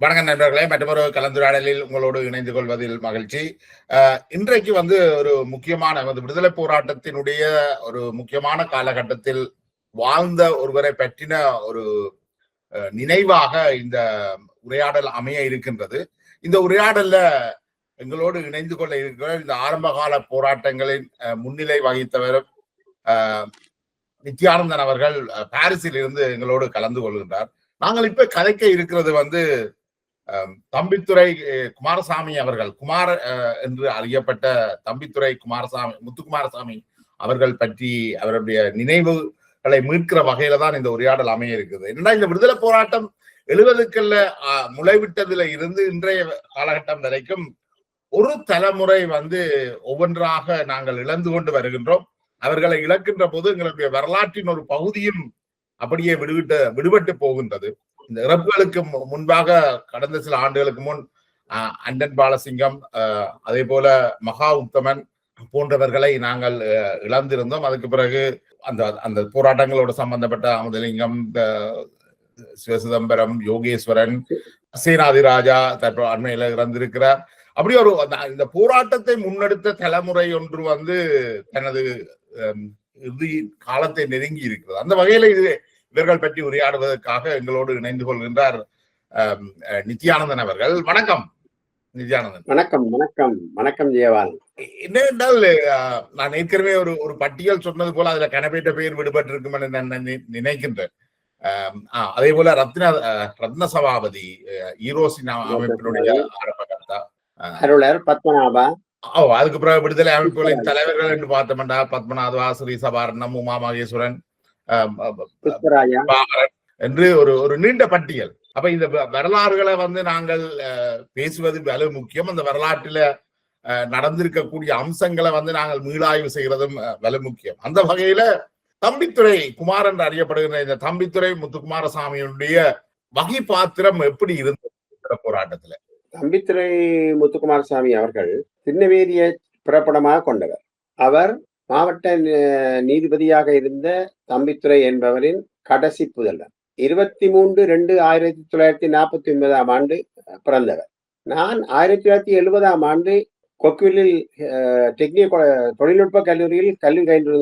வணக்கம் நண்பர்களே மற்றொரு கலந்துரையாடலில் உங்களோடு இணைந்து கொள்வதில் மகிழ்ச்சி. அஹ், இன்றைக்கு வந்து ஒரு முக்கியமான வந்து விடுதலை போராட்டத்தினுடைய ஒரு முக்கியமான காலகட்டத்தில் வாழ்ந்த ஒருவரை பற்றின ஒரு அஹ், நினைவாக இந்த உரையாடல் அமைய இருக்கின்றது. இந்த உரையாடல்ல எங்களோடு இணைந்து கொள்ள இருக்கிற இந்த ஆரம்பகால போராட்டங்களின் முன்னிலை வகித்தவர் நித்யானந்தன் அவர்கள் அஹ், பாரிஸில் இருந்து எங்களோடு கலந்து கொள்கின்றார். நாங்கள் இப்ப கதைக்க இருக்கிறது வந்து தம்பித்துறை குமாரசாமி அவர்கள் குமார் அஹ், என்று அறியப்பட்ட தம்பித்துறை குமாரசாமி முத்துக்குமாரசாமி அவர்கள் பற்றி அவருடைய நினைவுகளை மீட்கிற வகையில தான் இந்த உரையாடல் அமைய இருக்குது. என்னன்னா இந்த விடுதலை போராட்டம் எழுபதுக்கள்ல முளைவிட்டதுல இருந்து இன்றைய காலகட்டம் வரைக்கும் ஒரு தலைமுறை வந்து ஒவ்வொன்றாக நாங்கள் இழந்து கொண்டு வருகின்றோம். அவர்களை இழக்கின்ற போது எங்களுடைய வரலாற்றின் ஒரு பகுதியும் அப்படியே விடுவிட்டு விடுபட்டு போகின்றது. இந்த இறப்புகளுக்கு மு- முன்பாக கடந்த சில ஆண்டுகளுக்கு முன் அஹ், அண்டன் பாலசிங்கம் அஹ், அதே போல மகா உத்தமன் போன்றவர்களை நாங்கள் இழந்திருந்தோம். அதுக்கு பிறகு அந்த அந்த போராட்டங்களோட சம்பந்தப்பட்ட அமுதலிங்கம் சிவசிதம்பரம் யோகேஸ்வரன் சீனாதிராஜா தற்போது அண்மையில இறந்திருக்கிறார். அப்படி ஒரு அந்த- இந்த போராட்டத்தை முன்னெடுத்த தலைமுறை ஒன்று வந்து தனது அஹ், இறுதி காலத்தை நெருங்கி இருக்கிறது அந்த வகையில இது இவர்கள் பற்றி உரையாடுவதற்காக எங்களோடு இணைந்து கொள்கின்றார் நித்யானந்தன் அவர்கள். வணக்கம் நித்யானந்தன். வணக்கம் வணக்கம். வணக்கம் ஜெயவால் என்னவென்றால் நான் ஏற்கனவே ஒரு ஒரு பட்டியல் சொன்னது போல அதுல கனப்பேற்ற பெயர் விடுபட்டு இருக்கும் என்று நான் நினை- நினைக்கின்றேன். அதே போல ரத்ன ரத்ன சபாபதி அஹ், ஈரோசி நா- அமைப்பினுடைய ஆரம்பகர்த்தா. அருளர் பத்மநாபா. ஓ அதுக்கு பிறகு விடுதலை அமைப்புகளின் தலைவர்கள் என்று பார்த்தோம்டா பத்மநாதவா ஸ்ரீ சபாரணம் உமா மகேஸ்வரன் பாமரன் என்று ஒரு ஒரு நீண்ட பட்டியல். அப்ப இந்த வரலாறுகளை வந்து நாங்கள் பேசுவது வலு முக்கியம். அந்த வரலாற்றில நடந்திருக்கக்கூடிய அம்சங்களை வந்து நாங்கள் மீளாய்வு செய்யறதும் அஹ், வலு முக்கியம். அந்த வகையில தம்பித்துறை குமார் என்று அறியப்படுகிற இந்த தம்பித்துறை முத்துக்குமாரசாமியுடைய வகை பாத்திரம் எப்படி இருந்தது போராட்டத்துல? தம்பித்துறை முத்துக்குமாரசாமி அவர்கள் திருநெவேலிய பிறப்படமாக கொண்டவர். அவர் மாவட்ட நீதிபதியாக இருந்த தம்பித்துறை என்பவரின் கடைசி புதல்வர். இருபத்தி மூன்று ரெண்டு ஆயிரத்தி தொள்ளாயிரத்தி நாற்பத்தி ஒன்பதாம் ஆண்டு பிறந்தவர். நான் ஆயிரத்தி தொள்ளாயிரத்தி எழுபதாம் ஆண்டு கொக்குவிலில் டெக்னிக் தொழில்நுட்ப கல்லூரியில் கல்வி பயின்று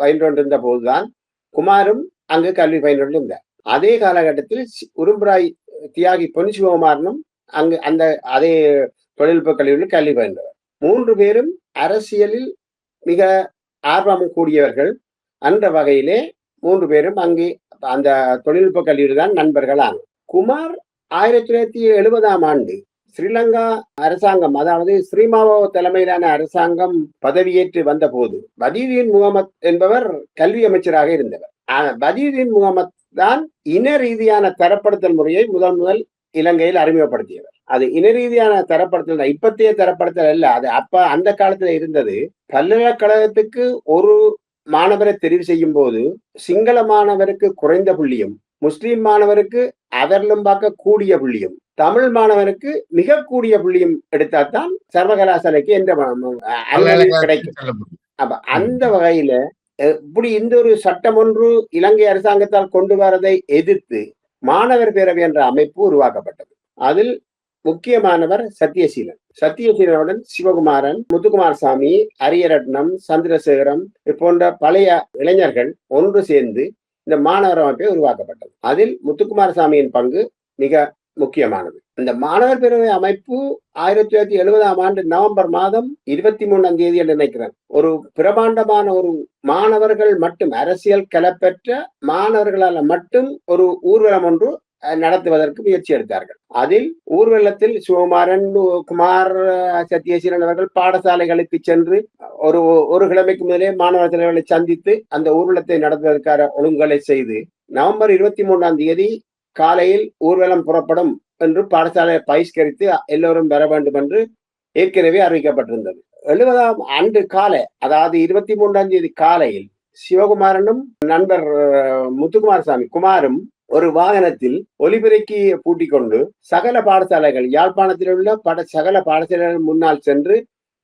பயின்று கொண்டிருந்த போதுதான் குமாரும் அங்கு கல்வி பயின்று கொண்டிருந்தார் அதே காலகட்டத்தில் உரும்புராய் தியாகி பொன் சிவகுமாரனும் அங்கு அந்த அதே தொழில்நுட்ப கல்லூரியில் கல்வி பயின்றவர். மூன்று பேரும் அரசியலில் மிக ஆர்வம் கூடியவர்கள். அந்த வகையிலே மூன்று பேரும் அங்கே அந்த தொழில்நுட்ப கல்லூரி தான் நண்பர்களான குமார் ஆயிரத்தி தொள்ளாயிரத்தி எழுபதாம் ஆண்டு ஸ்ரீலங்கா அரசாங்கம் அதாவது ஸ்ரீமாவோ தலைமையிலான அரசாங்கம் பதவியேற்று வந்த போது பதீதீன் முகமத் என்பவர் கல்வி அமைச்சராக இருந்தவர். பதீதீன் முகமத் தான் இன ரீதியான தரப்படுத்தல் முறையை முதல் முதல் இலங்கையில் அறிமுகப்படுத்தியவர். அது இன ரீதியான தரப்படுத்தல் தான். இப்பத்திய தரப்படுத்தல் அல்ல. அது அப்ப அந்த காலத்துல இருந்தது. பல்கலைக்கழகத்துக்கு ஒரு மாணவரை தெரிவு செய்யும் போது சிங்கள மாணவருக்கு குறைந்த புள்ளியும் முஸ்லிம் மாணவருக்கு அவரிலும் பார்க்க கூடிய புள்ளியும் தமிழ் மாணவருக்கு மிக கூடிய புள்ளியும் எடுத்தாதான் சர்வகலாசாலைக்கு அனுமதி கிடைக்கும். அப்ப அந்த வகையில இப்படி இந்த ஒரு சட்டம் ஒன்று இலங்கை அரசாங்கத்தால் கொண்டு வரதை எதிர்த்து மாணவர் பேரவை என்ற அமைப்பு உருவாக்கப்பட்டது. அதில் முக்கியமானவர் சத்யசீலன் சத்யசீலனுடன் சிவகுமாரன் முத்துக்குமாரசாமி அரியரட்னம் சந்திரசேகரம் போன்ற பழைய இளைஞர்கள் ஒன்று சேர்ந்து இந்த மாணவர் அமைப்பை உருவாக்கப்பட்டது. அதில் முத்துக்குமாரசாமியின் பங்கு மிக முக்கியமானது. இந்த மாணவர் பேரவை அமைப்பு ஆயிரத்தி தொள்ளாயிரத்தி எழுபதாம் ஆண்டு நவம்பர் மாதம் இருபத்தி மூணாம் தேதி என்று நினைக்கிறேன். ஒரு பிரமாண்டமான ஒரு மாணவர்கள் மட்டும் அரசியல் கலப்பெற்ற மாணவர்களால் மட்டும் ஒரு ஊர்வலம் ஒன்று நடத்துவதற்கு முயற்சி எடுத்தார்கள். அதில் ஊர்வலத்தில் சிவகுமாரன் குமார் அஹ், சத்யசீலன் அவர்கள் பாடசாலைகளுக்கு சென்று ஒரு ஒரு கிழமைக்கு முதலே மாணவர் தலைவர்களை சந்தித்து அந்த ஊர்வலத்தை நடத்துவதற்கான ஒழுங்குகளை செய்து நவம்பர் இருபத்தி மூன்றாம் தேதி காலையில் ஊர்வலம் புறப்படும் என்று பாடசாலையை பகிஷ்கரித்து எல்லோரும் பெற வேண்டும் என்று ஏற்கனவே அறிவிக்கப்பட்டிருந்தது. எழுபதாம் ஆண்டு காலை அதாவது இருபத்தி மூன்றாம் தேதி காலையில் சிவகுமாரனும் நண்பர் அஹ், முத்துக்குமாரசாமி குமாரும் ஒரு வாகனத்தில் ஒலிபெருக்கி பூட்டிக் கொண்டு சகல பாடசாலைகள் யாழ்ப்பாணத்தில் உள்ள பட சகல பாடசாலைகள் முன்னால் சென்று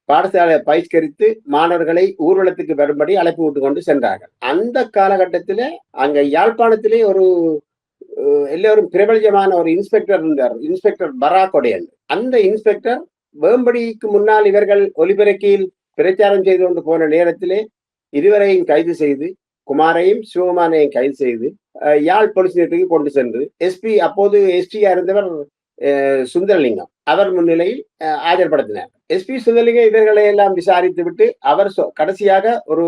பாடசாலையை பயிஷ்கரித்து மாணவர்களை ஊர்வலத்துக்கு வரும்படி அழைப்பு விட்டு கொண்டு சென்றார்கள். அந்த காலகட்டத்தில் அங்க யாழ்ப்பாணத்திலே ஒரு எல்லோரும் பிரபலஜமான ஒரு இன்ஸ்பெக்டர் இருந்தார். இன்ஸ்பெக்டர் பராகொடையன் அந்த இன்ஸ்பெக்டர் வேம்படிக்கு முன்னால் இவர்கள் ஒலிபெருக்கியில் பிரச்சாரம் செய்து கொண்டு போன நேரத்திலே இருவரையும் கைது செய்து குமாரையும் சிவகுமாரையும் கைது செய்து யாழ் போலீஸ் நிலையத்துக்கு கொண்டு சென்று எஸ்பி அப்போது எஸ்பியா இருந்தவர் சுந்தரலிங்கம். அவர் முன்னிலையில் ஆஜர்படுத்தினார். எஸ்பி சுந்தரலிங்கம் இவர்களை எல்லாம் விசாரித்து விட்டு அவர் சொ- கடைசியாக ஒரு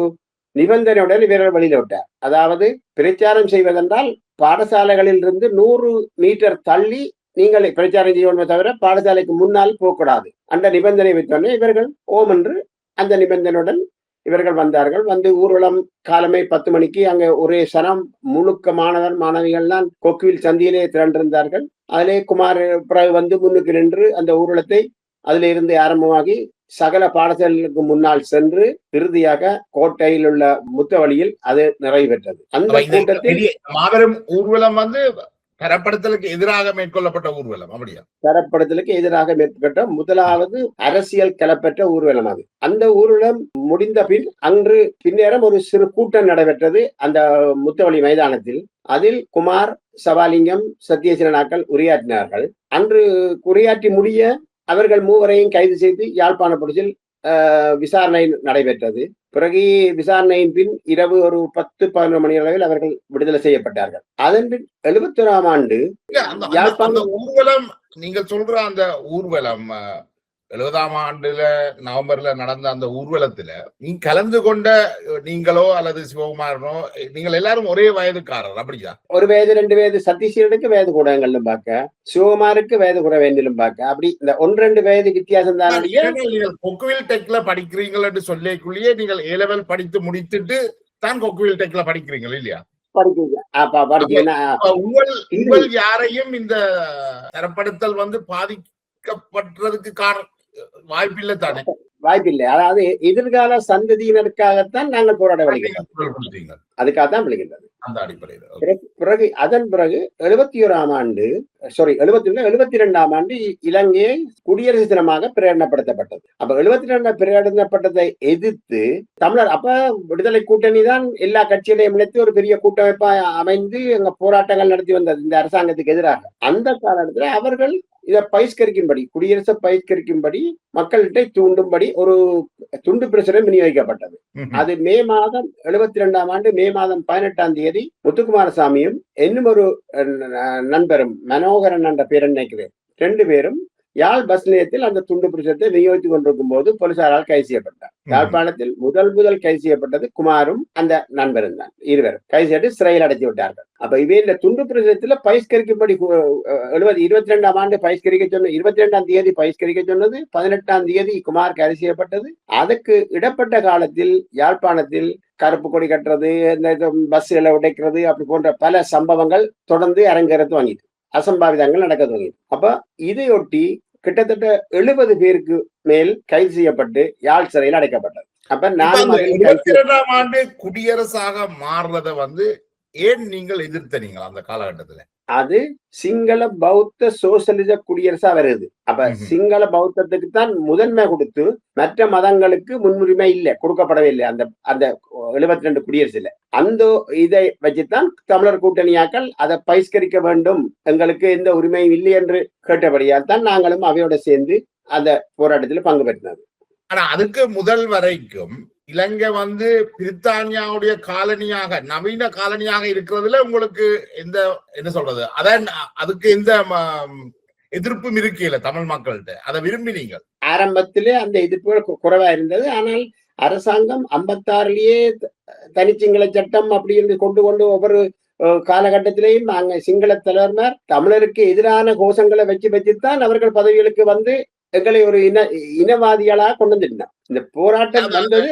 நிபந்தனையுடன் இவர்கள் வெளியில விட்டார். அதாவது பிரச்சாரம் செய்வதென்றால் பாடசாலைகளில் இருந்து நூறு மீட்டர் தள்ளி நீங்கள் பிரச்சாரம் செய்யணுமே தவிர பாடசாலைக்கு முன்னால் போகக்கூடாது. அந்த நிபந்தனை வைத்தோடனே இவர்கள் ஓம் என்று அந்த நிபந்தனையுடன் இவர்கள் வந்தார்கள். வந்து ஊர்வலம் காலமே பத்து மணிக்கு அங்க ஒரே சனம் முழுக்க மாணவர் மாணவிகள்லாம் கொக்குவில் சந்தியிலே திரண்டிருந்தார்கள். அதிலே குமார் பிறகு வந்து முன்னுக்கு நின்று அந்த ஊர்வலத்தை அதிலிருந்து இருந்து ஆரம்பமாகி சகல பாடசாலைகளுக்கு முன்னால் சென்று இறுதியாக கோட்டையில் உள்ள முத்தவழியில் அது நிறைவேற்றது அந்த கூட்டத்தில் மாபெரும் ஊர்வலம் வந்து தரப்படுத்தலுக்கு எதிராக மேற்கொள்ளப்பட்ட ஊர்வலம் அப்படியா? தரப்படுத்தலுக்கு எதிராக மேற்கொள்ள முதலாவது அரசியல் கிளப்பற்ற ஊர்வலம் அது. அந்த ஊர்வலம் முடிந்த பின் அன்று பின்னேரம் ஒரு சிறு கூட்டம் நடைபெற்றது அந்த முத்தவழி மைதானத்தில். அதில் குமார் சவாலிங்கம் சத்யசீலனாக்கள் உரையாற்றினார்கள். அன்று உரையாற்றி முடிய அவர்கள் மூவரையும் கைது செய்து யாழ்ப்பாண போலீசில் விசாரணை நடைபெற்றது. பிறகு விசாரணையின் பின் இரவு ஒரு பத்து பதினொரு மணி அளவில் அவர்கள் விடுதலை செய்யப்பட்டார்கள். அதன் பின் எழுபத்தி ஆண்டு யாழ்ப்பாணம் ஊர்வலம் நீங்க சொல்ற அந்த ஊர்வலம் எழுபதாம் ஆண்டுல நவம்பர்ல நடந்த அந்த ஊர்வலத்துல நீ கலந்து கொண்ட நீங்களோ அல்லது சிவகுமாரனோ நீங்கள் எல்லாரும் ஒரே வயதுக்காரர் அப்படியா? ஒரு வயது ரெண்டு வயது சதீஷனுக்கு வயது கூடங்களும் பார்க்க சிவகுமாருக்கு வயது கூட வேண்டிலும் பார்க்க. அப்படி இந்த ஒன்று ரெண்டு வயது வித்தியாசம் தான். நீங்கள் கொக்குவில் டெக்ல படிக்கிறீங்கள் என்று சொல்லிக்குள்ளேயே நீங்கள் ஏ லெவல் படித்து முடித்துட்டு தான் கொக்குவில் டெக்ல படிக்கிறீங்க இல்லையா? உங்கள் உங்கள் யாரையும் இந்த தரப்படுத்தல் வந்து பாதிக்கப்பட்டதுக்கு காரணம். வாய்ப்பில்லை தானே? வாய்ப்பில்லை. அதாவது எதிர்கால சந்ததியினருக்காகத்தான் நாங்கள் போராட விளைகிறோம். அதுக்காகத்தான் விளைகின்றது அந்த அடிப்படையில் பிறகு அதன் பிறகு எழுபத்தி ஓராம் ஆண்டு சாரி எழுபத்தி ஒன்று எழுபத்தி ரெண்டாம் ஆண்டு இலங்கையை குடியரசு தினமாக பிரகடனப்படுத்தப்பட்டது. அப்ப எழுபத்தி ரெண்டு பிரகடனப்பட்டதை எதிர்த்து தமிழர் அப்ப விடுதலை கூட்டணி தான் எல்லா கட்சிகளையும் இணைத்து ஒரு பெரிய கூட்டமைப்பா அமைந்து அங்க போராட்டங்கள் நடத்தி வந்தது இந்த அரசாங்கத்துக்கு எதிராக. அந்த காலத்துல அவர்கள் இதை பகிஷ்கரிக்கும்படி குடியரசை பகிஷ்கரிக்கும்படி மக்கள்கிட்ட தூண்டும்படி ஒரு துண்டு பிரசுரம் விநியோகிக்கப்பட்டது. அது மே மாதம் எழுபத்தி ரெண்டாம் ஆண்டு மே மாதம் பதினெட்டாம் தேதி முத்துக்குமாரசாமியும் இன்னும் ஒரு நண்பரும் மனோகரன் என்ற பேர் நினைக்கிறேன். ரெண்டு பேரும் யாழ் பஸ் நிலையத்தில் அந்த துண்டு பிரசுரத்தை விநியோகித்துக் கொண்டிருக்கும் போது போலீசாரால் கைது செய்யப்பட்டார். யாழ்ப்பாணத்தில் முதல் முதல் கைது செய்யப்பட்டது குமாரும் அந்த நண்பரும் தான் இருவரும். கைது செய்து சிறையில் அடைத்து விட்டார்கள். அப்ப இவை இந்த துண்டு பிரசுரத்துல பகிஷ்கரிக்கும்படி எழுபது இருபத்தி ரெண்டாம் ஆண்டு பகிஷ்கரிக்க சொன்ன இருபத்தி ரெண்டாம் தேதி பகிஷ்கரிக்க சொன்னது பதினெட்டாம் தேதி குமார் கைது செய்யப்பட்டது. அதுக்கு இடப்பட்ட காலத்தில் யாழ்ப்பாணத்தில் கருப்பு கொடி கட்டுறது இந்த பஸ்களை உடைக்கிறது அப்படி போன்ற பல சம்பவங்கள் தொடர்ந்து அரங்கேற துவங்கிது அசம்பாவிதங்கள் நடக்க துவங்கிது அப்ப இதையொட்டி கிட்டத்தட்ட எழுபது பேருக்கு மேல் கைது செய்யப்பட்டு யாழ் சிறையில் அடைக்கப்பட்டது. அப்ப இரண்டாம் ஆண்டு குடியரசாக மாறுறத வந்து ஏன் நீங்கள் எதிர்த்தனீங்க அந்த காலகட்டத்துல? அது சிங்கள பௌத்த சோசலிச குடியரசா வருது அப்ப. சிங்கள பௌத்தத்துக்கு தான் முதன்மை கொடுத்து மற்ற மதங்களுக்கு முன்னுரிமை இல்லை கொடுக்கப்படவே இல்லை அந்த அந்த எழுபத்தி ரெண்டு குடியரசுல. அந்த இதை வச்சுத்தான் தமிழர் கூட்டணியாக்கள் அதை பகிஷ்கரிக்க வேண்டும். எங்களுக்கு எந்த உரிமையும் இல்லை என்று கேட்டபடியால் தான் நாங்களும் அவையோட சேர்ந்து அந்த போராட்டத்தில் பங்கு பெற்றினது ஆனா அதுக்கு முதல் வரைக்கும் இலங்கை வந்து பிரித்தானியாவுடைய காலனியாக நவீன காலனியாக இருக்கிறதுல உங்களுக்கு எந்த என்ன சொல்றது? அதான் அதுக்கு எந்த எதிர்ப்பும் இருக்கல தமிழ் மக்கள்கிட்ட. அதை விரும்பினீங்க ஆரம்பத்திலே அந்த எதிர்ப்புகள் குறைவா இருந்தது. ஆனால் அரசாங்கம் ஐம்பத்தாறுலயே தனிச்சிங்கள சட்டம் அப்படி என்று கொண்டு கொண்டு ஒவ்வொரு காலகட்டத்திலையும் காலகட்டத்திலேயும் சிங்கள தலைவர்மார் தமிழருக்கு எதிரான கோஷங்களை வச்சு வச்சுத்தான் அவர்கள் பதவிகளுக்கு வந்து எங்களை ஒரு இன இனவாதிகளா கொண்டு வந்துட்டாங்க இந்த போராட்டம் வந்தது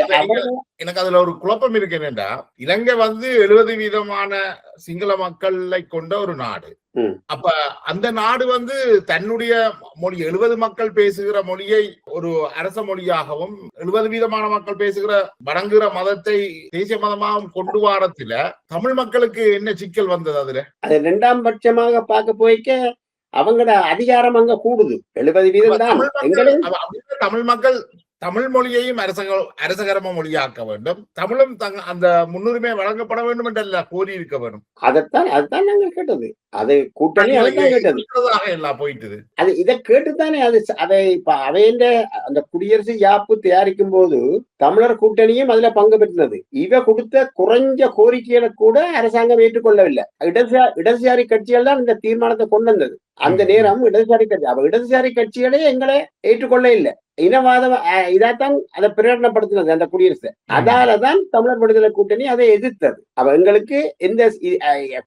எனக்கு அதுல ஒரு குழப்பம் இருக்கு என்னன்னா இலங்கை வந்து எழுபது வீதமான சிங்கள மக்களை கொண்ட ஒரு நாடு. அப்ப அந்த நாடு வந்து தன்னுடைய மொழி எழுபது மக்கள் பேசுகிற மொழியை ஒரு அரச மொழியாகவும் எழுபது வீதமான மக்கள் பேசுகிற வணங்குகிற மதத்தை தேசிய மதமாகவும் கொண்டு வாரத்துல தமிழ் மக்களுக்கு என்ன சிக்கல் வந்தது அதுல? அது இரண்டாம் பட்சமாக பார்க்க போய்க்க அவங்களோட அதிகாரம் அங்க கூடுது. எழுபது வீதம் தான். தமிழ் மக்கள் தமிழ் மொழியையும் அரசக அரசகரம மொழியாக்க வேண்டும். தமிழும் அந்த முன்னுரிமை வழங்கப்பட வேண்டும் என்றல்ல கோரி இருக்க வேண்டும். அதைத்தான் அதுதான் நாங்கள் கேட்டது. அது கூட்டணி போயிட்டுது. அது இதை கேட்டுத்தானே அது அதை இப்ப அவையின் அந்த குடியரசு யாப்பு தயாரிக்கும் போது தமிழர் கூட்டணியும் அதுல பங்கு பெற்றது இவ கொடுத்த குறைஞ்ச கோரிக்கைகளை கூட அரசாங்கம் ஏற்றுக்கொள்ளவில்லை. இடதுசா இடதுசாரி கட்சிகள் தான் இந்த தீர்மானத்தை கொண்டு வந்தது. அந்த. நேரம் இடதுசாரி கட்சி அப்ப இடதுசாரி கட்சிகளே எங்களை ஏற்றுக்கொள்ள இல்லை. இனவாதம் அஹ், இதாத்தான் அதை பிரகடனப்படுத்தினது அந்த குடியரசு. அதாலதான் தமிழர் விடுதலை கூட்டணி அதை எதிர்த்தது. அப்ப எங்களுக்கு எந்த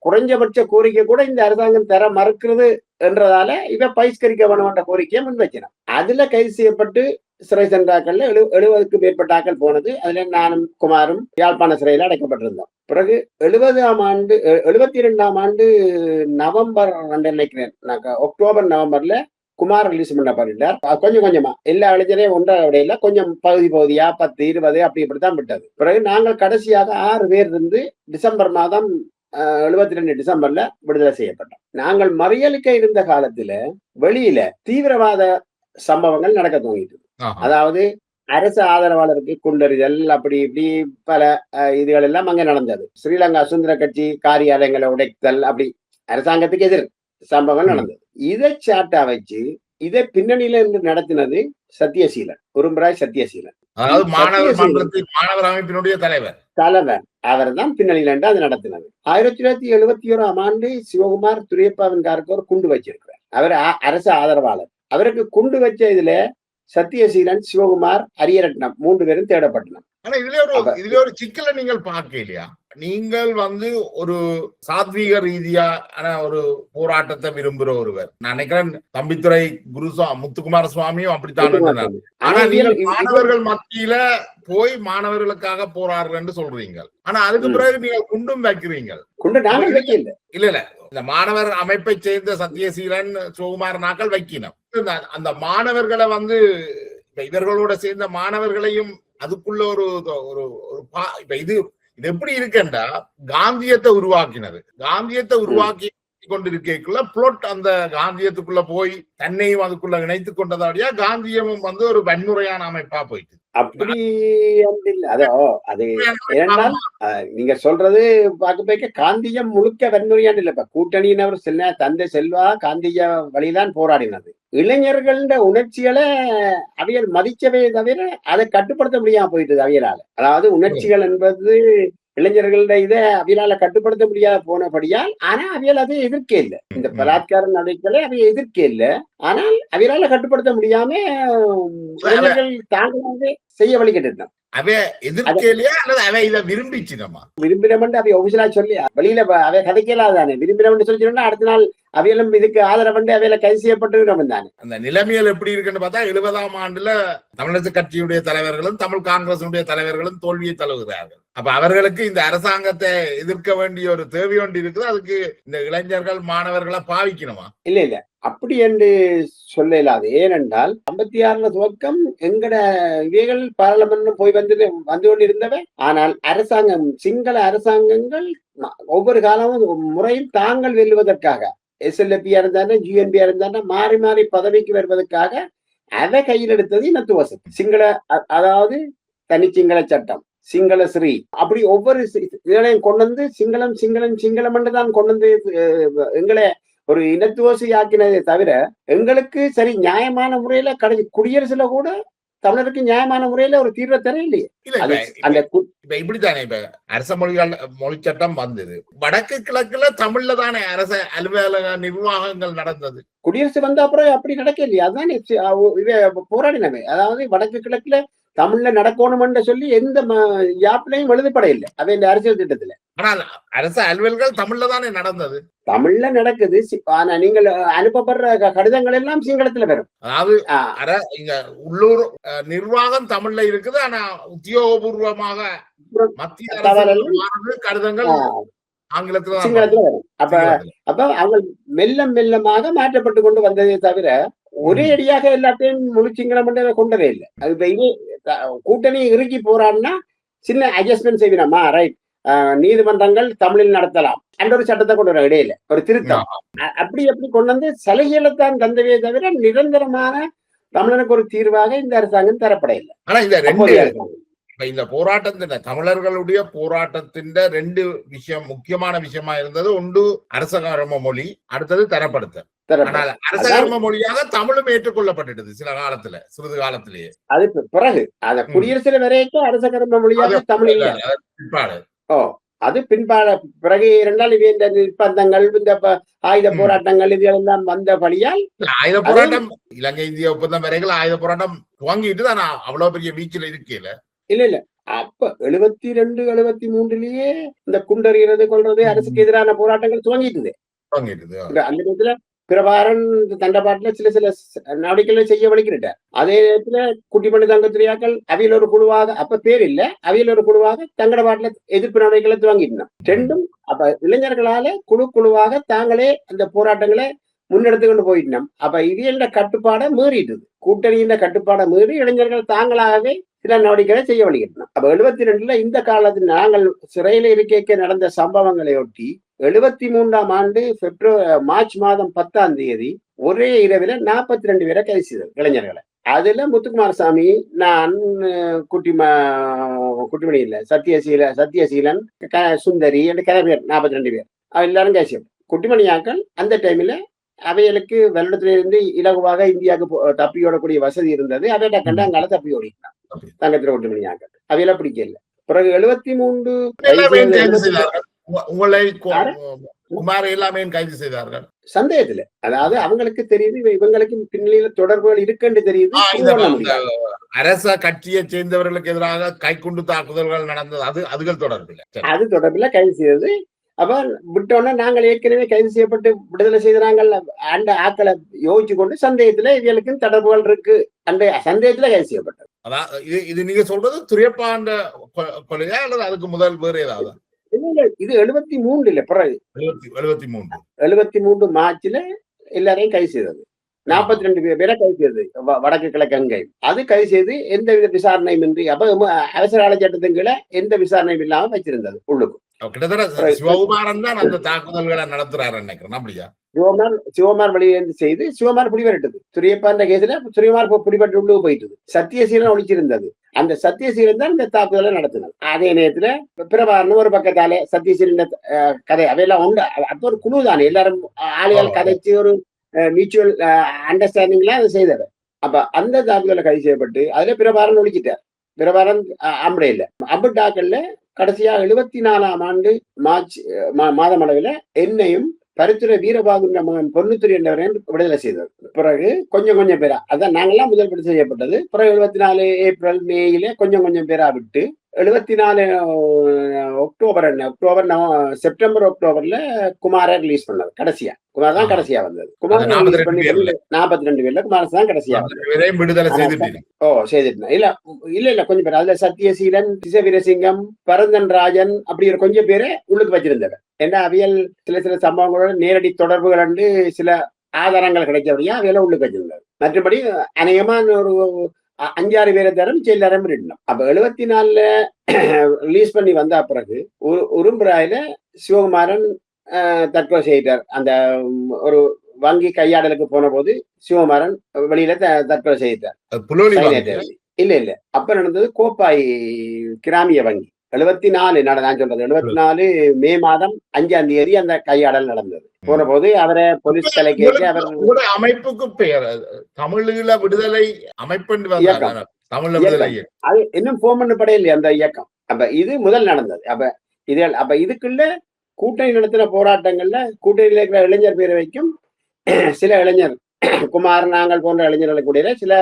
குறைஞ்சபட்ச கோரிக்கை கூட இந்த அரசாங்கம் தர மறுக்கிறது என்றதால இவ பகிஷ்கரிக்க வேணும்ன்ற கோரிக்கையை முன்வைக்கணும் அதுல கைது செய்யப்பட்டு சிறை சென்றாக்கள்ல எழு எழுபதுக்கு மேற்பட்ட ஆக்கள் போனது. அதுல நானும் குமாரும் யாழ்ப்பாண சிறையில் அடைக்கப்பட்டிருந்தோம். பிறகு எழுபதாம் ஆண்டு எழுபத்தி ரெண்டாம் ஆண்டு நவம்பர் ரெண்டு நினைக்கிறேன். நான் அக்டோபர் நவம்பர்ல குமார் ரிலீஸ் பண்ண பண்ணிட்டார் கொஞ்சம் கொஞ்சமா. எல்லா இளைஞரையும் ஒன்றரை விடையில கொஞ்சம் பகுதி பகுதியா பத்து இருபது அப்படி இப்படித்தான் விட்டது. பிறகு நாங்கள் கடைசியாக ஆறு பேர் இருந்து டிசம்பர் மாதம் எழுபத்தி ரெண்டு டிசம்பர்ல விடுதலை செய்யப்பட்டோம் நாங்கள் மறியலுக்க இருந்த காலத்துல வெளியில தீவிரவாத சம்பவங்கள் நடக்க துவங்கிட்டு. அதாவது அரசு ஆதரவாளருக்கு குண்டறிதல் அப்படி இப்படி பல இதுகள் எல்லாம் அங்க நடந்தது. ஸ்ரீலங்கா சுதந்திர கட்சி காரியாலயங்களை உடைத்தல் அப்படி அரசாங்கத்துக்கு எதிர் சம்பவம். நடந்தது. இதை சாட்டா வச்சு இதை பின்னணியில இருந்து நடத்தினது சத்யசீலன் உரும்பராய் சத்யசீலன் அதாவது மாணவர். மன்றத்தின் மாணவர் அமைப்பினுடைய தலைவர். தலைவர். அவர் தான் பின்னணியில அது நடத்தினது ஆயிரத்தி தொள்ளாயிரத்தி எழுபத்தி ஓராம் ஆண்டு சிவகுமார் துரியப்பாவின் காருக்கு ஒரு குண்டு வச்சிருக்கிறார். அவர் அரசு ஆதரவாளர். அவருக்கு குண்டு வச்ச இதுல சத்யசீலன் சிவகுமார் அரியரட்னம் மூன்று பேரும் தேடப்பட்டனர். ஆனா இதுல ஒரு இதுல ஒரு சிக்கலை நீங்கள் பார்க்க இல்லையா நீங்கள் வந்து ஒரு சாத்வீக ரீதியான ஒரு போராட்டத்தை விரும்புற ஒருவர். நான் நினைக்கிறேன் தம்பித்துறை குரு முத்துக்குமார சுவாமியும் அப்படித்தான். ஆனா இவர்கள் மாணவர்கள் மத்தியில போய் மாணவர்களுக்காக போராடுறேன்னு சொல்றீங்க ஆனா அதுக்கு. பிறகு நீங்கள் குண்டும் வைக்கிறீங்க இல்ல இல்ல. இந்த மாணவர் அமைப்பை சேர்ந்த சத்யசீலன் சிவகுமார் நாக்கள் வைக்கணும். இந்த- அந்த மாணவர்களை வந்து இவர்களோட சேர்ந்த மாணவர்களையும் அதுக்குள்ள ஒரு ஒரு இப்ப இது இது எப்படி இருக்குன்னா காந்தியத்தை உருவாக்கினது. காந்தியத்தை உருவாக்கி கொண்டிருக்கக்குள்ள புளொட் அந்த காந்தியத்துக்குள்ள போய் தன்னையும் அதுக்குள்ள இணைத்துக் கொண்டதாடியா காந்தியமும் வந்து ஒரு வன்முறையான அமைப்பா போயிட்டு. அப்படி அதோ அது நீங்க சொல்றது பார்க்க போய்க்க காந்தியம் முழுக்க வன்முறையாண்டு இல்லப்ப கூட்டணியினர் செல்ல தந்தை செல்வா காந்திய வழிதான் போராடினது. இளைஞர்கள உணர்ச்சிகளை அவியல் மதிக்கவே தவிர அதை கட்டுப்படுத்த முடியாம போயிட்டு அவியலால. அதாவது உணர்ச்சிகள் என்பது இளைஞர்கள்ட இதை அவியலால கட்டுப்படுத்த முடியாத போனபடியால் ஆனா அவியல் அதை எதிர்க்க இல்லை. இந்த. பலாத்கார நடவடிக்கைகளை அவைய எதிர்க்க இல்லை. ஆனால் அவியலால கட்டுப்படுத்த முடியாம இளைஞர்கள் தாங்களாகவே செய்ய வழிகிட்டு அவ எதிர்க்கலையா அல்லது அவ இதை விரும்பிச்சு நம்ம விரும்பினவன் அவை ஒபிஷலா சொல்லி வெளியில அவை கதைக்கலாதானே விரும்பினவன் சொல்லி சொன்னா அடுத்த நாள் அவையெல்லாம் இதுக்கு ஆதரவண்டு அவையில கைது செய்யப்பட்டு தானே. அந்த நிலைமைகள் எப்படி இருக்குன்னு பார்த்தா எழுபதாம் ஆண்டுல தமிழரசு கட்சியுடைய தலைவர்களும் தமிழ் காங்கிரசுடைய தலைவர்களும் தோல்வியை தழுவுகிறார்கள். அப்ப அவர்களுக்கு இந்த அரசாங்கத்தை எதிர்க்க வேண்டிய ஒரு தேவை ஒன்று இருக்குது. அதுக்கு இந்த இளைஞர்கள் மாணவர்களை பாவிக்கணுமா? இல்ல இல்ல. அப்படி என்று சொல்ல இல்லாது ஏனென்றால் ஐம்பத்தி ஆறுல துவக்கம் எங்கட இவைகள் பாராளுமன்றம் போய் வந்து வந்து கொண்டிருந்தவை. ஆனால் அரசாங்கம் சிங்கள அரசாங்கங்கள் ஒவ்வொரு காலமும் முறையில் தாங்கள் வெல்லுவதற்காக எஸ்எல்எப்பியா இருந்தானே ஜிஎன்பியா இருந்தானே மாறி மாறி பதவிக்கு வருவதற்காக அதை கையில் எடுத்தது இனத்துவசம் சிங்கள அ- அதாவது சிங்கள சட்டம். சிங்கள ஸ்ரீ. அப்படி ஒவ்வொரு இதுகளையும் கொண்டு வந்து சிங்களம் சிங்களம் சிங்களம் என்று தான் கொண்டு வந்து எங்களை ஒரு இனத்துவசி ஆக்கினதை தவிர எங்களுக்கு சரி நியாயமான முறையில கடைசி குடியரசுல கூட தமிழருக்கு நியாயமான முறையில ஒரு தீர்வை தர இல்லையே அந்த இப்ப இப்படித்தானே இப்ப அரச மொழிகள் மொழி சட்டம் வந்தது. வடக்கு கிழக்குல தமிழ்ல தானே அரச அலுவலக நிர்வாகங்கள் நடந்தது. குடியரசு வந்த அப்புறம் அப்படி நடக்க இல்லையா அதுதான் போராடினவை அதாவது வடக்கு கிழக்குல தமிழ்ல நடக்கணும்னு சொல்லி எந்த ம- யாப்பிலையும் எழுதப்பட இல்லை அவை இந்த அரசியல் திட்டத்துல. ஆனால் அரச அலுவல்கள் தமிழ்ல தானே நடந்தது. தமிழ்ல நடக்குது. ஆனா நீங்கள் அனுப்பப்படுற கடிதங்கள் எல்லாம் சிங்களத்துல வரும். அதாவது இங்க உள்ளூர் நிர்வாகம் தமிழ்ல இருக்குது. ஆனா உத்தியோகபூர்வமாக மத்திய கடிதங்கள் ஆங்கிலத்துல வரும். அப்ப. அப்ப அவங்க மெல்லம் மெல்லமாக மாற்றப்பட்டு கொண்டு வந்ததே தவிர ஒரே அடியாக எல்லாத்தையும் முழு சிங்களம் கொண்டதே இல்லை. அது கூட்டணி இறுக்கி போறான்னா சின்ன அட்ஜஸ்ட்மெண்ட் செய்வினமா ரைட் நீதிமன்றங்கள் தமிழில் நடத்தலாம். அந்த ஒரு சட்டத்தை கொண்டு வர இடையில. ஒரு திருத்தம். அப்படி அப்படி கொண்டு வந்து சலுகைகளை தான் தந்தவே தவிர நிரந்தரமான தமிழனுக்கு ஒரு தீர்வாக இந்த அரசாங்கம் தரப்பட இல்லை ஆனா இந்த ரெண்டு இப்ப இந்த போராட்டத்தின் தமிழர்களுடைய போராட்டத்தின் ரெண்டு விஷயம் முக்கியமான விஷயமா இருந்தது ஒன்று அரசகர்ம மொழி அடுத்தது தரப்படுத்தல். அரசகர்ம மொழியாக தமிழும் ஏற்றுக்கொள்ளப்பட்டது சில காலத்துல சிறிது காலத்திலேயே அது பிறகு அத. குடியரசுல வரைக்கும் அரச கர்ம மொழியாக தமிழ் பிற்பாடு. ஓ அது பின்பாட பிறகு இரண்டால் இவை இந்த நிர்பந்தங்கள் இந்த ஆயுத. போராட்டங்கள் இது எல்லாம் வந்தபடியால் இல்ல, ஆயுத போராட்டம் இலங்கை இந்திய ஒப்பந்தம் வரைக்கும் ஆயுத போராட்டம் துவங்கிட்டு தான் அவ்வளவு பெரிய வீச்சில் இருக்கல இல்ல இல்ல அப்ப எழுபத்தி ரெண்டு எழுபத்தி மூன்றுலயே இந்த குண்டறிகிறது கொள்றது. அரசுக்கு எதிரான போராட்டங்கள் துவங்கிட்டு அந்த நேரத்துல பிரபாரன் தண்டபாட்டுல சில சில நடவடிக்கைகளை செய்ய வலிக்கிட்டார் அதே நேரத்துல குட்டிமணி தங்கத்திரியாக்கள் அவியல் ஒரு குழுவாக அப்ப பேர் இல்ல அவியல் ஒரு குழுவாக தங்கட பாட்டுல எதிர்ப்பு நடவடிக்கைகளை துவங்கிட்டோம் ரெண்டும் அப்ப இளைஞர்களால குழு குழுவாக தாங்களே அந்த போராட்டங்களை முன்னெடுத்து கொண்டு போயிட்டோம். அப்ப இவியல்ட கட்டுப்பாடை மீறிட்டுது. கூட்டணியின் கட்டுப்பாடை மீறி இளைஞர்கள் தாங்களாகவே சில நடவடிக்கைகளை செய்ய வழிகிட்டோம் அப்ப எழுபத்தி ரெண்டுல இந்த காலத்தில் நாங்கள் சிறையில இருக்கைக்கு நடந்த சம்பவங்களை ஒட்டி எழுபத்தி மூன்றாம் ஆண்டு பிப்ரவரி மார்ச் மாதம் பத்தாம் தேதி ஒரே இரவில நாற்பத்தி ரெண்டு பேரை கைது செய்தது இளைஞர்களை. அதுல முத்துக்குமாரசாமி நான் குட்டிமா குட்டிமணி இல்ல சத்யசீல சத்யசீலன் சுந்தரி என்று கதை பேர் நாற்பத்தி ரெண்டு பேர். அவ எல்லாரும் செய்யப்பட்டோம். குட்டிமணியாக்கள் அந்த டைம்ல அவைகளுக்கு வெள்ளத்திலிருந்து இலகுவாக இந்தியாவுக்கு போ- தப்பியோடக்கூடிய வசதி இருந்தது. அவையிட்ட கண்டு அங்கால தப்பி ஓடிக்கலாம் தப்பி. தங்கத்துல குட்டிமணியாக்கள். அவையில பிடிக்கல. பிறகு எழுபத்தி மூன்று உங்களை? குமார் எல்லாமே கைது செய்தார்கள். சந்தேகத்துல. அதாவது அவங்களுக்கு தெரியுது இவ- இவங்களுக்கு பின்னணியில தொடர்புகள் இருக்குன்னு தெரியுது. அரச கட்சியை சேர்ந்தவர்களுக்கு எதிராக கைக்குண்டு தாக்குதல்கள் நடந்தது. அது அதுகள் தொடர்பில்லை சரி. அது தொடர்பில் கைது செய்தது. அப்ப விட்டோன்னா நாங்கள் ஏற்கனவே கைது செய்யப்பட்டு விடுதலை செய்த நாங்கள் அந்த ஆக்களை யோசிச்சு கொண்டு சந்தேகத்துல இவர்களுக்கு தொடர்புகள் இருக்கு. அந்த சந்தேகத்துல கைது செய்யப்பட்டது. அதான் இது இது நீங்க சொல்றது துரியப்பாண்ட கொலையா அல்லது அதுக்கு முதல் வேறு ஏதாவது? இது எழுபத்தி மூன்று இல்ல பிறகு. எழுபத்தி மூன்று. மார்ச்ல எல்லாரையும் கைது செய்தது. நாற்பத்தி ரெண்டு பேர் பேரை கைது செய்தது வடக்கு கிழக்கு அங்கை. அது கைது செய்து எந்த வித விசாரணையும் இன்றி அப்ப அவசர ஆலை சட்டத்தின் கீழே எந்த விசாரணையும் இல்லாம வச்சிருந்தது உள்ளுக்கு. கிட்டத்தட்ட. சிவகுமாரன் தான் அந்த தாக்குதல்களை நடத்துறாரு நினைக்கிறேன் அப்படியா? சிவமார் சிவமார் வெளியேந்து செய்து சிவமார் பிடிபெட்டது. துரியப்பாண்ட கேஸ்ல சுரியமார் இப்ப பிடிபட்டு உள்ளே போயிட்டது. சத்தியசீலன் ஒழிச்சிருந்தது. அந்த சத்தியசீலன் தான் இந்த தாக்குதலை நடத்தினது. அதே நேரத்துல பிரபாரன் ஒரு பக்கத்தாலே சத்தியசீலன் கதை அவையெல்லாம் உண்டு. அது ஒரு குழு தானே. எல்லாரும் ஆமா. கதைச்சு ஒரு மியூச்சுவல் அண்டர்ஸ்டாண்டிங்ல அதை செய்தார் அப்ப அந்த தாக்குதலை கைது செய்யப்பட்டு அதுல பிரபாரன் ஒழிச்சிட்டார். பிரபாரன் அம்படே இல்லை அம்புட்டாக்கள்ல கடைசியா எழுபத்தி நாலாம் ஆண்டு மார்ச் மாதம் அளவில் என்னையும் பரித்துறை வீரபாகுன்ற மகன் பொன்னுத்துறை என்றவரையும் விடுதலை செய்தது பிறகு கொஞ்சம் கொஞ்சம் பேரா. அதான் நாங்கெல்லாம் முதல் படி செய்யப்பட்டது. பிறகு எழுபத்தி நாலு ஏப்ரல் மேயில கொஞ்சம் கொஞ்சம் பேரா விட்டு எழுபத்தி நாலு அக்டோபர் என்ன? அக்டோபர் நவ- செப்டம்பர் அக்டோபர்ல குமார ரிலீஸ் பண்ணது கடைசியா. குமார் தான். கடைசியா வந்தது. குமார் அது 42 ரிலீஸ் பண்ணி பேர்ல. நாற்பத்தி ரெண்டு பேர்ல குமாரஸ் தான் கடைசியா வந்தது. ஓ செய்திருந்தேன் இல்ல இல்ல இல்ல கொஞ்சம் பேர். அதுல சத்யசீலன் திசவீரசிங்கம் பரந்தன் ராஜன் அப்படி ஒரு கொஞ்சம் பேரை உள்ளுக்கு வச்சிருந்தவர். ஏன்னா அவியல் சில சில சம்பவங்களோட நேரடி தொடர்புகள் வந்து சில ஆதாரங்கள் கிடைச்சபடியா அவையெல்லாம் உள்ளுக்கு வச்சிருந்தார். மற்றபடி அநேகமா ஒரு அஞ்சாறு பேரை தரம் செயலரம் இருந்தோம் அப்ப எழுபத்தி நாலுல ரிலீஸ் பண்ணி வந்த பிறகு உரு- உரும்புராயில சிவகுமாரன் தற்கொலை செய்தார். அந்த ஒரு வங்கி கையாடலுக்கு போன போது சிவகுமாரன் வெளியில தற்கொலை செய்தார். இல்ல இல்ல. அப்ப நடந்தது கோப்பாய் கிராமிய வங்கி. எழுபத்தி நாலு நட- நான் சொல்றது? எழுபத்தி நாலு மே மாதம் அஞ்சாம் தேதி அந்த கையாடல் நடந்தது. போன போது அவரை போலீஸ் தலைக்கு அவர் உங்களுடைய அமைப்புக்கு பெயர் தமிழீழ விடுதலை அமைப்பு. தமிழ. அது இன்னும் போன் பண்ணப்படே இல்லையா அந்த இயக்கம். அப்ப இது முதல் நடந்தது. அப்ப இது அப்ப இதுக்குள்ள கூட்டணி நடத்தின போராட்டங்கள்ல கூட்டணியில் இருக்கிற இளைஞர் பேரவைக்கும் சில இளைஞர் குமார் நாங்கள் போன்ற இளைஞர்களுக்கு இடையில சில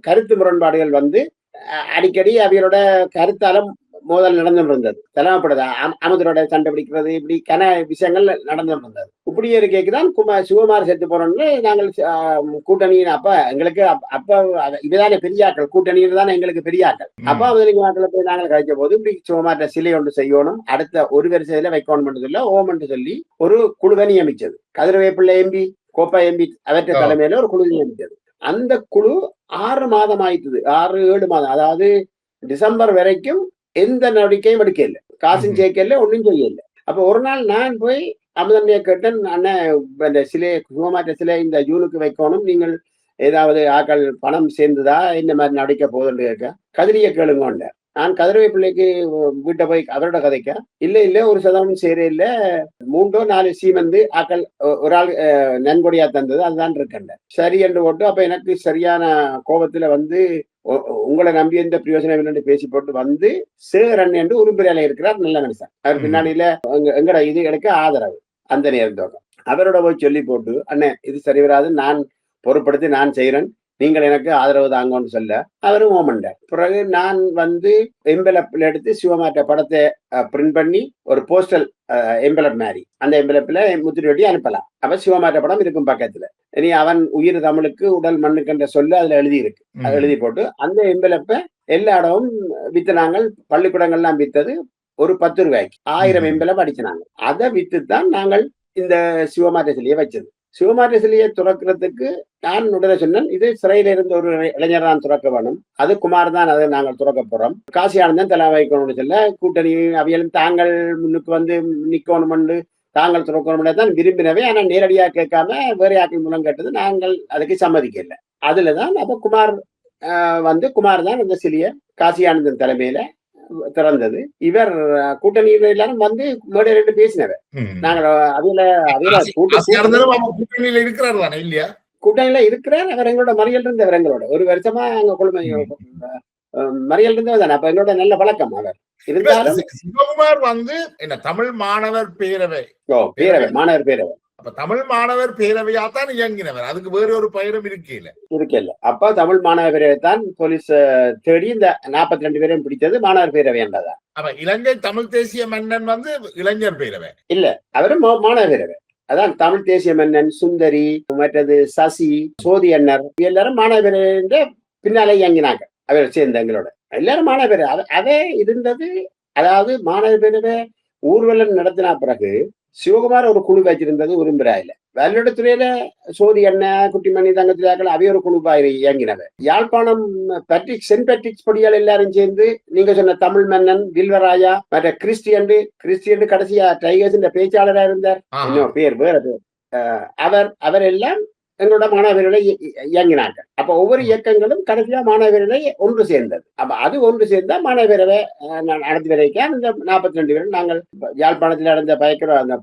கருத்து முரண்பாடுகள் வந்து அடிக்கடி அவையோட கருத்தாலும் மோதல் நடந்து இருந்தது தலைமைப்படுது அமுதரோட சண்டை பிடிக்கிறது இப்படி கன விஷயங்கள் நடந்து இருந்தது இப்படியே இருக்கேக்குதான் குமார் சிவகுமார் செத்து போனோம்னு நாங்கள் கூட்டணியின் அப்ப எங்களுக்கு அப்ப- இதுதானே பெரியாக்கள். கூட்டணியில் தானே எங்களுக்கு பெரியாக்கள். அப்ப முதலிங்க நாட்களை போய் நாங்கள் கழிச்ச போது இப்படி சிவகுமார்ட்ட சிலை ஒன்று செய்யணும். அடுத்த ஒரு வரிசையில வைக்கணும் சொல்ல ஓம் என்று சொல்லி ஒரு குழுவை நியமிச்சது. கதிரவேப்பிள்ளை எம்பி கோப்பா எம்பி அவற்றை. தலைமையில ஒரு குழு நியமிச்சது. அந்த குழு ஆறு மாதம் ஆயிட்டுது. ஆறு ஏழு மாதம். அதாவது டிசம்பர் வரைக்கும் எந்த நடவடிக்கையும் எடுக்க இல்லை காசும். சேர்க்க இல்லை ஒன்றும் செய்ய இல்லை அப்ப ஒரு நாள் நான் போய் அமுதன்மையை கேட்டேன் அண்ணன் இந்த சிலை சிவமாற்ற சிலை இந்த ஜூனுக்கு வைக்கணும். நீங்கள் ஏதாவது ஆக்கள் பணம் சேர்ந்துதா? இந்த மாதிரி நடக்க போகுதுன்னு கேட்க கதிரிய கேளுங்கோண்ட நான் கதிரவை பிள்ளைக்கு வீட்டை போய் அவரோட கதைக்க? இல்ல இல்ல ஒரு சதவீதம் இல்ல. மூன்றோ நாலு சீமந்து ஆக்கள் ஒரு ஆள் நன்கொடையா தந்தது அதுதான் இருக்கண்ட சரி என்று போட்டு அப்ப எனக்கு சரியான கோபத்துல வந்து உங்களை நம்பி எந்த பிரயோஜனம் இல்லைன்னு பேசி போட்டு வந்து சேரன் என்று உரும்பிரையில இருக்கிறார் நல்ல மனுஷன். அவர். பின்னாடியில எங்க- எங்கட இது எனக்கு ஆதரவு. அந்த நேரத்தோட. அவரோட போய் சொல்லி போட்டு அண்ணே இது சரி வராது நான் பொறுப்படுத்தி நான் செய்யறேன் நீங்கள் எனக்கு ஆதரவு தாங்கன்னு சொல்ல அவரும் ஓமண்டார் பிறகு நான் வந்து எம்பலப்ல எடுத்து சிவமாற்ற படத்தை பிரிண்ட் பண்ணி ஒரு போஸ்டல் எம்பலப் மாதிரி. அந்த எம்பலப்ல முத்திரை ஒட்டி அனுப்பலாம். அப்ப சிவமாற்ற படம் இருக்கும் பக்கத்துல. இனி அவன் உயிர் தமிழுக்கு உடல் மண்ணுக்கென்ற சொல்ல அதுல எழுதி இருக்கு அது எழுதி போட்டு அந்த எம்பலப்பை எல்லா இடமும் வித்துனாங்கள் பள்ளிக்கூடங்கள்லாம் வித்தது ஒரு பத்து ரூபாய்க்கு. ஆயிரம். எம்பலம் அடிச்சினாங்க. அதை வித்து தான் நாங்கள் இந்த சிவமாற்ற சிலையை வச்சது. சிவமாரிய சிலையை துறக்கிறதுக்கு நான் உடனே சொன்னேன் இது சிறையில இருந்த ஒரு இளைஞர் தான் துறக்க வேணும். அது குமார் தான் அதை நாங்கள் துறக்க போறோம். காசி ஆனந்தன் தலை வைக்கணும்னு சொல்ல கூட்டணி அவையிலும் தாங்கள் முன்னுக்கு வந்து நிக்கணும்னு தாங்கள் துறக்கணும் தான் விரும்பினவே. ஆனால் நேரடியா கேட்காம வேற யாக்கள் மூலம் கேட்டது நாங்கள் அதுக்கு சம்மதிக்கல. அதுலதான் அப்ப குமார் வந்து குமார் தான் அந்த சிலையை காசி ஆனந்தன் தலைமையில திறந்தது இவர் கூட்டணியில எல்லாரும் வந்து மேடை ரெண்டு பேசினவர் ம். நாங்கள் அதுல அதுல கூட்டணியில இருக்கிறாரு தானே இல்லையா? கூட்டணியில இருக்கிறார். அவர் எங்களோட மறியல் இருந்தவர் எங்களோட. ஒரு வருஷமா அங்க குழுமை மறியல் இருந்தவர் தானே. அப்ப எங்களோட நல்ல பழக்கம் அவர். இருந்தாலும் சிவகுமார் வந்து என்ன தமிழ் மாணவர் பேரவை. பேரவை மாணவர் பேரவை. அப்ப தமிழ் மாணவர் பேரவையா தான் இயங்கினவர். அதுக்கு வேற ஒரு பெயரும் இருக்கல இருக்கல. அப்ப தமிழ் மாணவர் பேரவை தான் போலீஸ் தேடி இந்த நாற்பத்தி ரெண்டு பேரையும் பிடித்தது மாணவர் பேரவை என்றதா அப்ப இலங்கை தமிழ் தேசிய மன்னன் வந்து இளைஞர் பேரவை. அவரும் மா- மாணவர் பேரவை. அதான் தமிழ் தேசிய மன்னன் சுந்தரி மற்றது சசி சோதி அண்ணர் எல்லாரும் மாணவர் பின்னாலே இயங்கினாங்க. அவர் சேர்ந்த எங்களோட. எல்லாரும் மாணவர் அதே இருந்தது அதாவது மாணவர் பேரவை ஊர்வலம் நடத்தின பிறகு சிவகுமார் ஒரு குழு வச்சிருந்தது உரும்பிராயில வெள்ளடத்துறையில சோதி அண்ணன் குட்டிமணி தங்கத்திலாக்கள் அவைய ஒரு குழுவா இயங்கினவர் யாழ்ப்பாணம் பேட்ரிக் சென்ட் பேட்ரிக்ஸ் படியால் எல்லாரும் சேர்ந்து நீங்க சொன்ன தமிழ் மன்னன் வில்வராயா மற்ற கிறிஸ்டியன் கிறிஸ்டியன் கடைசியா டைகர்ஸ் பேச்சாளரா இருந்தார். இன்னும் பேர் வேற பேர் அவர் அவர் எல்லாம் எங்களோட மாணவர்களை இய- இய- இயங்கினார்கள். அப்ப ஒவ்வொரு இயக்கங்களும் கடைசியா மாணவர்களை ஒன்று சேர்ந்தது. அப்ப அது ஒன்று சேர்ந்தா மாணவரவை நடத்தி வரைக்கும் அந்த நாற்பத்தி ரெண்டு பேரும் நாங்கள் யாழ்ப்பாணத்தில் நடந்த பயக்கிற அந்த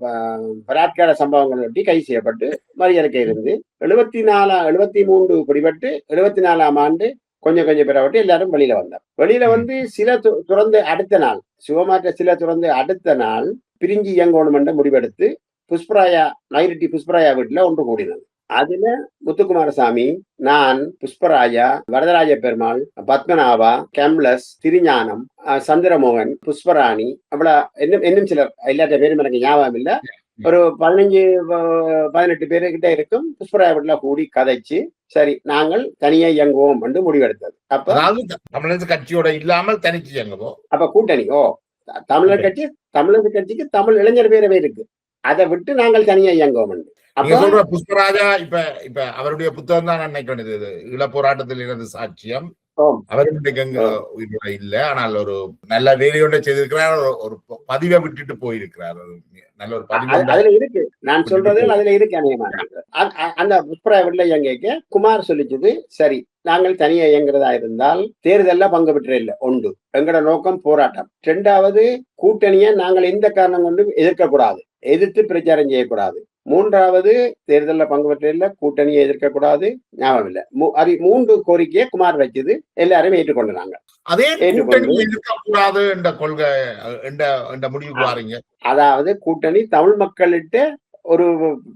பலாத்கார சம்பவங்களை ஒட்டி கைது செய்யப்பட்டு மறியலுக்கு இருந்து எழுபத்தி நாலாம் எழுபத்தி மூன்று பிடிபட்டு எழுபத்தி நாலாம் ஆண்டு கொஞ்சம் கொஞ்சம் பெறப்பட்டு எல்லாரும் வெளியில வந்தார். வெளியில. வந்து சில துறந்து அடுத்த நாள் சிவமாற்ற சில துறந்து அடுத்த நாள் பிரிஞ்சு இயங்கணும் என்ற முடிவெடுத்து புஷ்பராயா நைரட்டி புஷ்பராயா வீட்டுல ஒன்று கூடினது. அதுல முத்துக்குமாரசாமி நான் புஷ்பராயா வரதராஜ பெருமாள் பத்மநாபா கேம்லஸ் திருஞானம் சந்திரமோகன் புஷ்பராணி அவ்வளோ இன்னும் இன்னும் சிலர் எல்லாத்த பேரும் எனக்கு ஞாபகம் இல்ல. ஒரு பதினஞ்சு பதினெட்டு பேருக்கிட்ட இருக்கும். புஷ்பராயா வீட்டுல கூடி கதைச்சு சரி நாங்கள் தனியா இயங்குவோம் என்று முடிவெடுத்தது. அப்ப தமிழர் கட்சியோட இல்லாமல் தனிச்சு இயங்குவோம். அப்ப கூட்டணி ஓ தமிழர் கட்சி தமிழர் கட்சிக்கு தமிழ் இளைஞர் பேரவை இருக்கு. அதை விட்டு நாங்கள் தனியா இயங்குவோம். நீங்க சொல்ற புஷ்பராஜா இப்ப இப்ப அவருடைய புத்தகம் தான் நான் நினைக்கிறேன் இது இள போராட்டத்தில் இருந்து சாட்சியம். ஆம். அவர் இன்றைக்கு அங்க உயிரோட இல்ல. ஆனால் ஒரு நல்ல வேலையோட செய்திருக்கிறார். ஒரு- பதிவை விட்டுட்டு போயிருக்கிறார். நல்ல ஒரு பதிவு அது- அதுல இருக்கு. நான் சொல்றது அதுல இருக்கு அநேகமா அ- அ- அந்த புஷ்பராய வீட்டுல இயங்கிக்க குமார் சொல்லிச்சது சரி நாங்கள் தனியா இயங்குறதா இருந்தால் தேர்தல்ல பங்கு பெற்ற இல்ல ஒன்று. எங்களோட நோக்கம் போராட்டம். ரெண்டாவது கூட்டணியை நாங்கள் எந்த காரணம் கொண்டும் எதிர்க்க கூடாது எதிர்த்து பிரச்சாரம் செய்யக்கூடாது. மூன்றாவது தேர்தல்ல பங்கு பெற்ற இல்ல கூட்டணியை எதிர்க்க கூடாது ஞாபகம் இல்ல. அது மூன்று கோரிக்கையை குமார் வச்சது எல்லாரும் ஏற்றுக்கொண்டாங்க அதே கூட்டணி என்ற கொள்கை என்ற முடிவுக்கு வாரீங்க. அதாவது கூட்டணி தமிழ் மக்களிட்ட ஒரு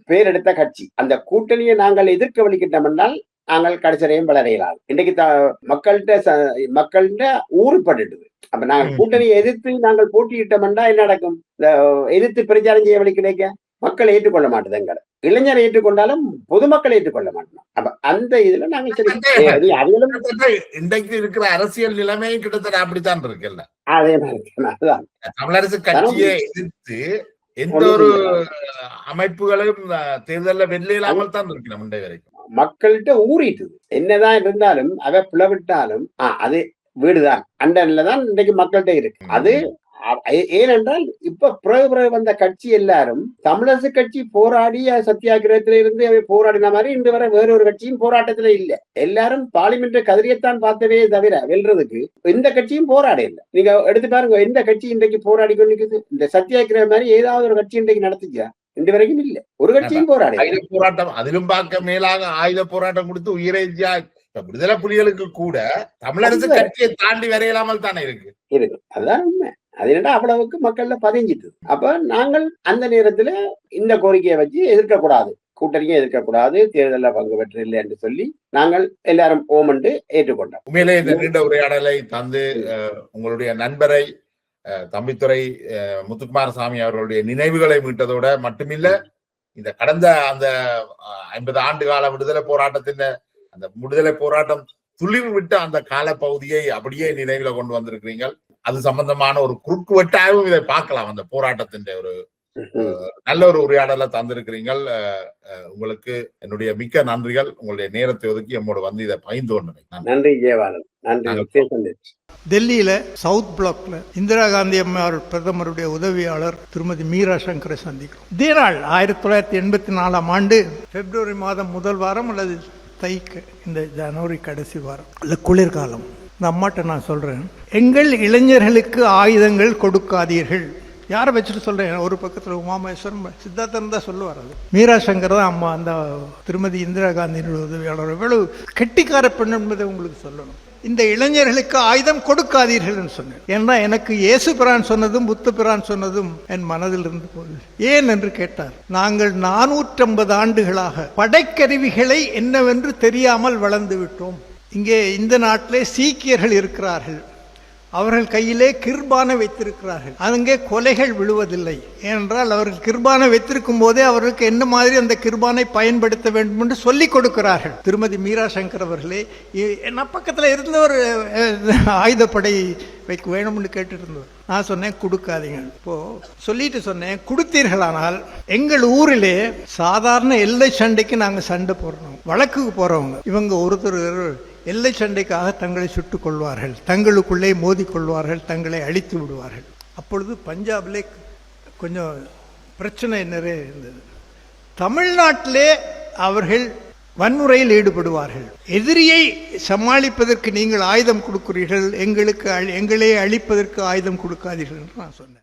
பேர் எடுத்த கட்சி. அந்த கூட்டணியை நாங்கள் எதிர்க்க வலிக்கிட்டோம் என்றால் நாங்கள் கடைசிறையும் வளரையலாம் இன்னைக்கு த மக்கள்கிட்ட மக்கள்கிட்ட ஊறுபட்டுடுது அப்ப நாங்கள். கூட்டணியை எதிர்த்து நாங்கள் போட்டியிட்டோம் என்றால் என்ன நடக்கும்? எதிர்த்து பிரச்சாரம் செய்ய வழி கிடைக்க மக்கள் ஏற்றுக்கொள்ள மாட்டேது எங்களை. இளைஞர் ஏற்றுக்கொண்டாலும் பொதுமக்கள் ஏற்றுக்கொள்ள மாட்டோம் அப்ப அந்த இதுல நாங்கள் சரி இன்றைக்கு இருக்கிற அரசியல் நிலைமையும் கிட்டத்தட்ட அப்படித்தான் இருக்குல்ல அதே மாதிரி தமிழரசு கட்சியை எதிர்த்து எந்த ஒரு. அமைப்புகளும் தேர்தல்ல வெல்ல இல்லாமல் தான் இருக்கிறோம் முண்டை வரைக்கும். மக்கள்கிட்ட ஊறிட்டுது என்னதான் இருந்தாலும் அவ பிளவிட்டாலும் ஆ, அது வீடுதான். அண்டன்ல தான் இன்றைக்கு மக்கள்கிட்ட இருக்கு. அது ஏனென்றால் இப்ப பிறகு பிறகு வந்த கட்சி எல்லாரும் தமிழரசு கட்சி போராடி சத்தியாகிரகத்தில இருந்து போராடின மாதிரி இன்று வரை வேற ஒரு கட்சியும் போராட்டத்துல இல்ல. எல்லாரும் பார்லிமெண்ட் கதிரியத்தான் பார்த்தவே தவிர வெல்றதுக்கு எந்த கட்சியும் போராட இல்லை. நீங்க எடுத்து பாருங்க எந்த கட்சி இன்றைக்கு போராடி கொண்டிருக்குது? இந்த சத்தியாகிரகம் மாதிரி ஏதாவது ஒரு கட்சி இன்றைக்கு நடத்துச்சா? இன்று வரைக்கும் இல்ல. ஒரு கட்சியும் போராட ஆயுத போராட்டம் அதிலும் பார்க்க மேலாக ஆயுத போராட்டம் கொடுத்து உயிரை விடுதலை புலிகளுக்கு கூட தமிழரசு. கட்சியை தாண்டி வரையலாமல் தானே இருக்கு. இருக்கு. அதுதான் உண்மை. அது என்னடா அவ்வளவுக்கு மக்கள்ல பதிஞ்சிட்டு அப்ப நாங்கள் அந்த நேரத்துல இந்த கோரிக்கையை வச்சு எதிர்க்க கூடாது கூட்டணியை எதிர்க்க கூடாது தேர்தலில் பங்கு பெற்று இல்லை என்று சொல்லி நாங்கள் எல்லாரும் ஓமண்டு ஏற்றுக்கொண்டோம். உண்மையிலே இந்த நீண்ட உரையாடலை தந்து உங்களுடைய நண்பரை தம்பித்துறை அஹ், முத்துக்குமாரசாமி அவர்களுடைய நினைவுகளை மீட்டதோட மட்டுமில்ல இந்த கடந்த அந்த ஐம்பது ஆண்டு கால விடுதலை போராட்டத்தின் அந்த விடுதலை போராட்டம் துளிர் விட்ட அந்த கால பகுதியை அப்படியே நினைவுல கொண்டு வந்திருக்கிறீங்க அது சம்பந்தமான ஒரு குறுக்கு வெட்டாகவும் இதை பார்க்கலாம் அந்த போராட்டத்தின் ஒரு நல்ல ஒரு உரையாடலை தந்திருக்கிறீங்கள். உங்களுக்கு என்னுடைய மிக்க நன்றிகள். உங்களுடைய நேரத்தை ஒதுக்கி நம்மோடு வந்து இதை கொண்டமை நன்றி. நன்றி ஜெயவாலன். டெல்லியில சவுத் பிளாக்ல இந்திரா காந்தி அம்மையார் பிரதமருடைய உதவியாளர் திருமதி மீரா சங்கரை சந்திக்கிறோம். இதே நாள் ஆயிரத்தி தொள்ளாயிரத்தி எண்பத்தி நாலாம் ஆண்டு பிப்ரவரி மாதம் முதல் வாரம் அல்லது தைக்கு இந்த ஜனவரி கடைசி வாரம். அல்ல குளிர்காலம். இந்த அம்மாட்ட நான் சொல்றேன். எங்கள் இளைஞர்களுக்கு ஆயுதங்கள் கொடுக்காதீர்கள். யாரை வச்சுட்டு சொல்கிறேன் ஒரு பக்கத்தில் உமாமேஸ்வரன் சித்தார்த்தன் தான் சொல்லுவார் அது. மீரா சங்கர் தான் அம்மா அந்த திருமதி இந்திரா காந்தியினுடைய உதவியாளர். எவ்வளவு கெட்டிக்கார பெண் என்பதை உங்களுக்கு சொல்லணும். இந்த இளைஞர்களுக்கு ஆயுதம் கொடுக்காதீர்கள் சொன்னேன். ஏன்னா எனக்கு இயேசு பிரான் சொன்னதும் புத்த பிரான் சொன்னதும் என் மனதில் இருந்து போகுது. ஏன் என்று கேட்டார். நாங்கள் நானூற்றம்பது ஆண்டுகளாக படைக்கருவிகளை என்னவென்று தெரியாமல் வளர்ந்து விட்டோம். இங்கே இந்த நாட்டிலே சீக்கியர்கள் இருக்கிறார்கள். அவர்கள் கையிலே கிர்பானை வைத்திருக்கிறார்கள். அங்கே கொலைகள் விழுவதில்லை. ஏனென்றால் அவர்கள் கிர்பானை வைத்திருக்கும் போதே அவர்களுக்கு என்ன மாதிரி அந்த கிர்பானை பயன்படுத்த வேண்டும் என்று சொல்லிக் கொடுக்கிறார்கள். திருமதி மீரா சங்கர் அவர்களே இ- நான் பக்கத்தில் இருந்த ஒரு ஆயுதப்படை வைக்க வேணும்னு கேட்டுட்டு இருந்தவர் நான் சொன்னேன் கொடுக்காதீங்க. இப்போ சொல்லிட்டு சொன்னேன் கொடுத்தீர்களானால் எங்கள் ஊரிலே சாதாரண எல்லை சண்டைக்கு நாங்கள் சண்டை போடுறோம் வழக்குக்கு போறவங்க. இவங்க ஒருத்தர் எல்லை சண்டைக்காக தங்களை சுட்டுக் கொள்வார்கள் தங்களுக்குள்ளே மோதிக்கொள்வார்கள் தங்களை அழித்து விடுவார்கள். அப்பொழுது பஞ்சாபிலே கொஞ்சம் பிரச்சனை நிறைய இருந்தது. தமிழ்நாட்டிலே அவர்கள் வன்முறையில் ஈடுபடுவார்கள். எதிரியை சமாளிப்பதற்கு நீங்கள் ஆயுதம் கொடுக்கிறீர்கள் எங்களுக்கு அழி- எங்களே அழிப்பதற்கு ஆயுதம் கொடுக்காதீர்கள் என்று நான் சொன்னேன்.